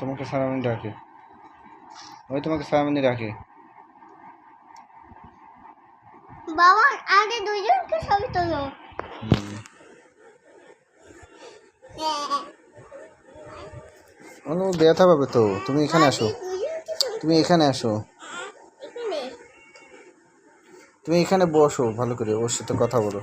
তোমাকে সারামণি ডাকে। ওই তোমাকে সারামণি ডাকে। বাবা আগে দুইজনকে ছবি তোলো। অনু ব্যথা পাবে তো। তুমি এখানে আসো। তুমি এখানে আসো। তুমি এখানে বসো ভালো করে। ওর সাথে কথা বলো।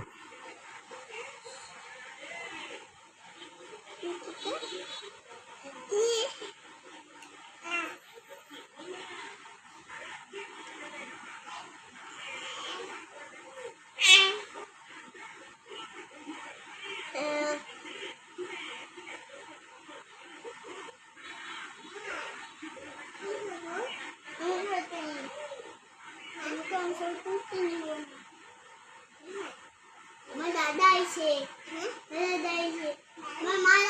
મારા દાદા છે. દાદા છે.